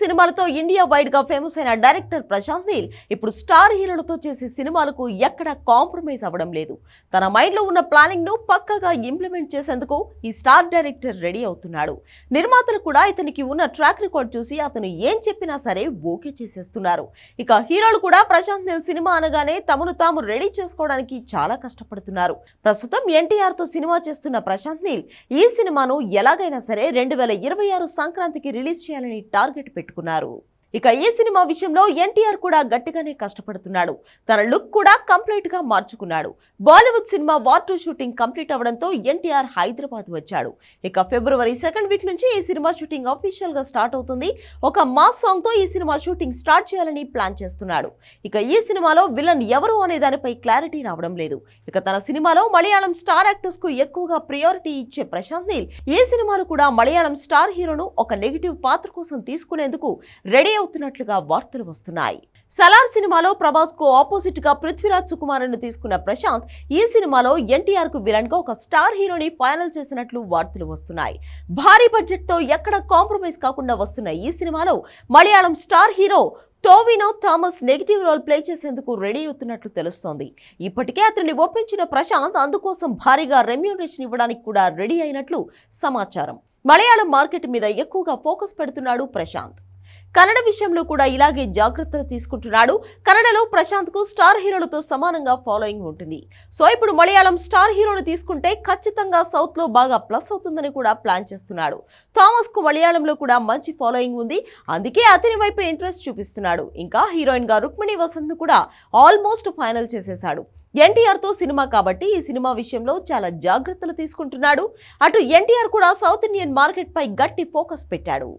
సినిమాలతో ఇండియా వైడ్గా ఫేమస్ అయిన డైరెక్టర్ ప్రశాంత్ నీల్ ఇప్పుడు స్టార్ హీరోలతో చేసే సినిమాలకు ఎక్కడ కాంప్రమైజ్ అవ్వడం లేదు. తన మైండ్లో ఉన్న ప్లానింగ్ను పక్కగా ఇంప్లిమెంట్ చేసేందుకు ఈ స్టార్ డైరెక్టర్ రెడీ అవుతున్నాడు. నిర్మాతలు కూడా ఇతనికి ఉన్న ట్రాక్ రికార్డ్ చూసి అతను ఏం చెప్పినా సరే ఓకే చేసేస్తున్నారు. ఇక హీరోలు కూడా ప్రశాంత్ నీల్ సినిమా అనగానే తమను తాము రెడీ చేసుకోవడానికి చాలా కష్టపడుతున్నారు. ప్రస్తుతం ఎన్టీఆర్తో సినిమా చేస్తున్న ప్రశాంత్ నీల్ ఈ సినిమాను ఎలాగైనా సరే రెండు వేల ఇరవై ఆరు సంక్రాంతికి రిలీజ్ చేయాలని టార్గెట్ పెట్టుకున్నారు. ఇక ఈ సినిమా విషయంలో ఎన్టీఆర్ కూడా గట్టిగానే కష్టపడుతున్నాడు. తన లుక్ కూడా కంప్లీట్గా మార్చుకున్నాడు. Bollywood cinema War two shooting complete అవడంతో ఎన్టీఆర్ హైదరాబాద్ వచ్చాడు. ఇక ఫిబ్రవరి సెకండ్ వీక్ నుంచి ఈ సినిమా షూటింగ్ అఫీషియల్గా స్టార్ట్ అవుతుంది. ఒక మాస్ సాంగ్తో ఈ సినిమా షూటింగ్ స్టార్ట్ చేయాలని ప్లాన్ చేస్తున్నాడు. ఇక ఈ సినిమాలో విలన్ ఎవరు అనే దానిపై క్లారిటీ రావడం లేదు. ఇక తన సినిమాలో మలయాళం స్టార్ యాక్టర్స్కు ఎక్కువగా ప్రియారిటీ ఇచ్చే ప్రశాంత్ నీల్ ఈ సినిమాను కూడా మలయాళం స్టార్ హీరోను ఒక నెగిటివ్ పాత్ర కోసం తీసుకునేందుకు రెడీ అవుతున్నట్లుగా వార్తలు వస్తున్నాయి. సలార్ సినిమాలో ప్రభాస్కు ఆపోజిట్గా పృథ్వీరాజ్ సుకుమారన్ తీసుకున్న ప్రశాంత్ ఈ సినిమాలో ఎన్టీఆర్కు విలన్గా ఒక స్టార్ హీరోని ఫైనల్ చేసినట్లు వార్తలు వస్తున్నాయి. భారీ బడ్జెట్తో ఎక్కడ కాంప్రమైజ్ కాకుండా వస్తున్న ఈ సినిమాలో Malayalam star hero Tovino Thomas negative role play చేసేందుకు రెడీ అవుతున్నట్లు తెలుస్తోంది. ఇప్పటికే అతన్ని ఒప్పించిన ప్రశాంత్ అందుకోసం భారీగా రెమ్యూనరేషన్ ఇవ్వడానికి కూడా రెడీ అయినట్లు సమాచారం. మలయాళం మార్కెట్ మీద ఎక్కువగా ఫోకస్ పెడుతున్నాడు ప్రశాంత్. కన్నడ విషయంలో కూడా ఇలాగే జాగ్రత్తలు తీసుకుంటున్నాడు. కన్నడలో ప్రశాంత్కు స్టార్ హీరోలతో సమానంగా ఫాలోయింగ్ ఉంటుంది. సో ఇప్పుడు మలయాళం స్టార్ హీరోను తీసుకుంటే ఖచ్చితంగా సౌత్లో బాగా ప్లస్ అవుతుందని కూడా ప్లాన్ చేస్తున్నాడు. థామస్కు మలయాళంలో కూడా మంచి ఫాలోయింగ్ ఉంది. అందుకే అతని వైపు ఇంట్రెస్ట్ చూపిస్తున్నాడు. ఇంకా హీరోయిన్గా రుక్మిణి వసంత్ కూడా ఆల్మోస్ట్ ఫైనల్ చేసేశాడు. ఎన్టీఆర్తో సినిమా కాబట్టి ఈ సినిమా విషయంలో చాలా జాగ్రత్తలు తీసుకుంటున్నాడు. అటు ఎన్టీఆర్ కూడా సౌత్ ఇండియన్ మార్కెట్పై గట్టి ఫోకస్ పెట్టాడు.